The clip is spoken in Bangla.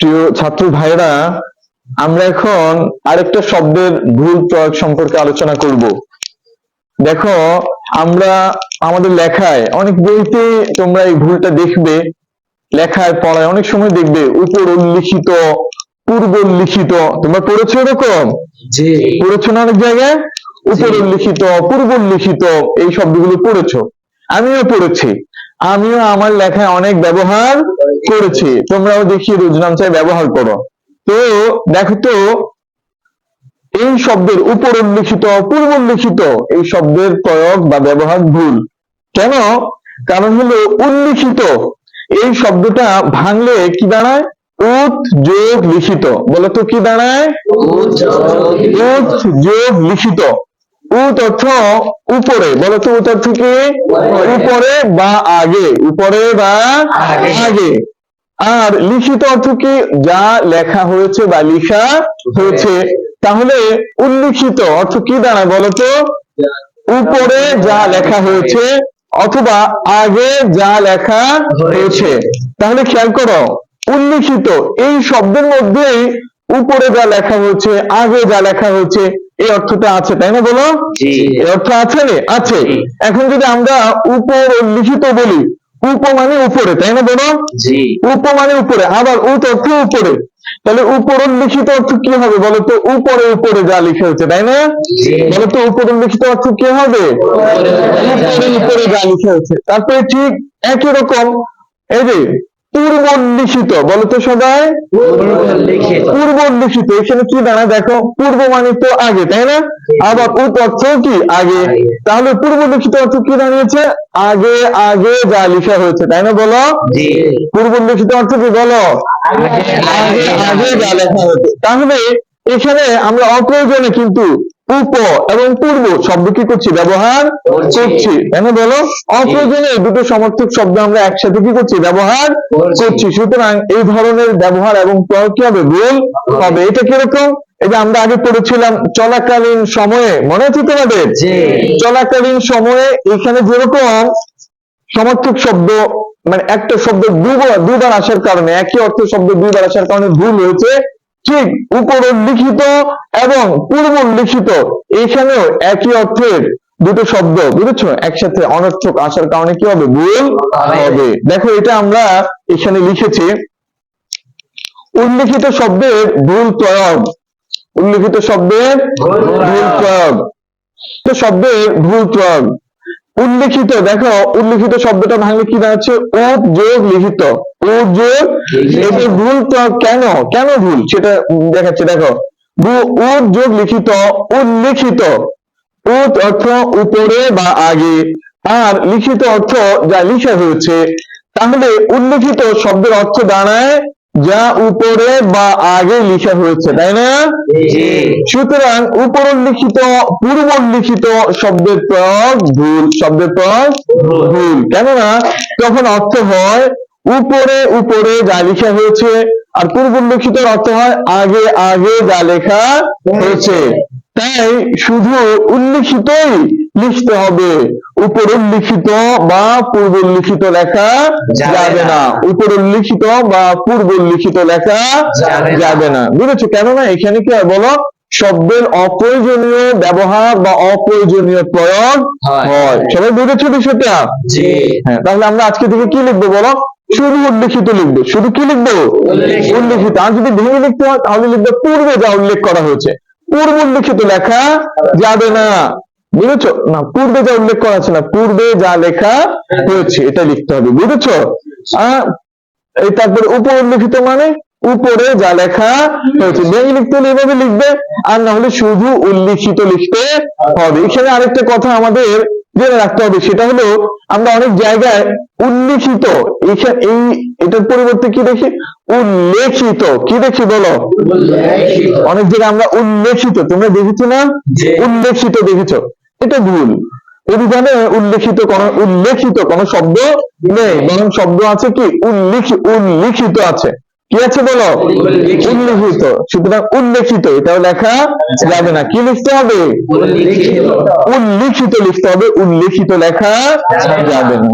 প্রিয় ছাত্র ভাইরা আমরা এখন আরেকটা শব্দের ভুল প্রয়োগ সম্পর্কে আলোচনা করব। দেখো আমরা আমাদের লেখায় অনেক বইতে তোমরা এই ভুলটা দেখবে। লেখায় পড়ায় অনেক সময় দেখবে উপর উল্লিখিত পূর্ব উল্লিখিত তোমরা পড়েছো এরকম? পড়েছো না অনেক জায়গায়? উপর উল্লিখিত পূর্ব উল্লিখিত এই শব্দগুলো পড়েছো। আমিও পড়েছি। আমিও আমার লেখায় অনেক ব্যবহার করেছি। তোমরাও দেখি রোজনামচায় ব্যবহার করো। তো দেখো তো এই শব্দের উপর উল্লিখিত পূর্ব উল্লিখিত এই শব্দের প্রয়োগ বা ব্যবহার ভুল। কেন? কারণ হলো উল্লিখিত। এই শব্দটা ভাঙলে কি দাঁড়ায়? উত যোগ লিখিত বলতো কি দাঁড়ায়? উত যোগ লিখিত। উত অর্থ উপরে বলো তো উত অর্থ কি? উপরে। বা আগে? উপরে বা আগে। আর লিখিত অর্থ কি? যা লেখা হয়েছে বা লিখা হয়েছে। তাহলে উল্লিখিত অর্থ কি দাঁড়ায় বলো তো? উপরে যা লেখা হয়েছে অথবা আগে যা লেখা হয়েছে। তাহলে খেয়াল করো উল্লিখিত এই শব্দের মধ্যেই উপরে যা লেখা হয়েছে আগে যা লেখা হয়েছে এই অর্থটা আছে তাই না বলো? এই অর্থ আছে? আছে। এখন যদি আমরা উপর উল্লিখিত বলি উপ মানে উপরে তাই না বলো? উপ মানে উপরে আবার উত অর্থ উপরে। তাহলে উপর উল্লিখিত অর্থ কি হবে বলো তো উপরে উপরে যা লিখা হয়েছে তাই না? বলো তো উপর লিখিত অর্থ কি হবে? উপরে উপরে যা লিখা হয়েছে। তারপরে ঠিক একই রকম এই যে পূর্ব উল্লিখিত বলো তো সবাই। লিখিত এখানে কি দাঁড়ায় দেখো পূর্ব মানে তো আগে তাই না? আবার উপ অর্থ কি? আগে। তাহলে পূর্ব লিখিত অর্থ কি দাঁড়িয়েছে? আগে আগে যা লিখা হয়েছে তাই না বলো? জি। পূর্ব লিখিত অর্থ কি বলো? আগে আগে যা লেখা হয়েছে। তাহলে এখানে আমরা অপ্রয়োজনে কিন্তু উপ এবং পূর্ব শব্দ কি করছি? ব্যবহার করছি। তাই বলো? অপ্রয়োজনে দুটো সমর্থক শব্দ আমরা একসাথে কি করছি? ব্যবহার করছি। সুতরাং এই ধরনের ব্যবহার এবং প্রয়োগ কি হবে? ভুল হবে। এটা কীরকম? এই যে আমরা আগে পড়েছিলাম চলাকালীন সময়ে মনে আছে তোমাদের? চলাকালীন সময়ে এখানে যেরকম সমর্থক শব্দ মানে একটা শব্দ দুবার দুবার আসার কারণে একই অর্থ শব্দ দুইবার আসার কারণে ভুল হয়েছে ঠিক উপর উল্লিখিত এবং পূর্ব উল্লিখিত এখানেও একই অর্থের দুটো শব্দ বুঝেছ? একসাথে অনর্থক আসার কারণে কি হবে? ভুল হবে। দেখো এটা আমরা এখানে লিখেছি। উল্লিখিত শব্দের ভুল প্রয়োগ। উল্লিখিত শব্দের ভুল প্রয়োগ। শব্দের ভুল প্রয়োগ। উল্লিখিত দেখো উল্লিখিত শব্দটা ভাঙলে কি দাঁড়াচ্ছে যোগ লিখিত। যোগ এটা ভুল প্রয়োগ কেন? কেন ভুল? সেটা দেখাচ্ছে দেখো। যোগ লিখিত উল্লিখিত। উত অর্থ উপরে বা আগে। আর লিখিত অর্থ যা লিখা হয়েছে তাহলে উল্লিখিত শব্দের অর্থ দাঁড়ায় যা উপরে বা আগে লিখা হয়েছে তাই না? সুতরাং উপর উল্লিখিত পূর্ব উল্লিখিত শব্দের প্রয়োগ ভুল শব্দের প্রয়োগ ভুল। কেননা তখন অর্থ হয় উপরে উপরে যা লেখা হয়েছে আর পূর্ব উল্লিখিত অর্থ হয় আগে আগে যা লেখা হয়েছে। তাই শুধু উল্লিখিতই লিখতে হবে। উপর উল্লিখিত বা পূর্ব উল্লিখিত লেখা যাবে না। না। উপর উল্লিখিত বা পূর্ব উল্লিখিত লেখা যাবে না। বুঝেছ? কেননা এখানে কি বলো? শব্দের অপ্রয়োজনীয় ব্যবহার বা অপ্রয়োজনীয় প্রয়োগ হয়। হয়। সবাই বুঝেছ বিষয়টা? হ্যাঁ তাহলে আমরা আজকে থেকে কি লিখব বলো? শুধু উল্লেখিত লিখব। শুধু কি লিখব। উল্লেখিত। আর যদি ভেঙে লিখতে হয় তাহলে লিখবে পূর্বে যা উল্লেখ করা হয়েছে। পূর্ব উল্লেখিত লেখা যাবে না। বুঝেছ? না পূর্বে যা উল্লেখ করা আছে না পূর্বে যা লেখা হয়েছে এটা লিখতে হবে বুঝেছ? এই তারপরে উপর উল্লেখিত মানে উপরে যা লেখা হয়েছে ভেঙে লিখতে হলে এভাবে লিখবে আর না হলে শুধু উল্লিখিত লিখতে হবে। এখানে আরেকটা কথা আমাদের জেনে রাখতে হবে সেটা হলো আমরা অনেক জায়গায় উল্লিখিত এখানে এই এটার পরিবর্তে কি দেখি? উল্লেখিত কি দেখি বলো? অনেক জায়গায় আমরা উল্লেখিত তোমরা দেখেছ না? উল্লেখিত দেখেছ। এটা ভুল। অভিধানে উল্লেখিত কোন উল্লেখিত কোন শব্দ নেই। বরং শব্দ আছে কি? উল্লিখ উল্লিখিত আছে। কি আছে বলো? উল্লিখিত। সুতরাং উল্লেখিত এটাও লেখা যাবে না। কি লিখতে হবে? উল্লিখিত। লিখতে হবে। উল্লিখিত লেখা যাবে না।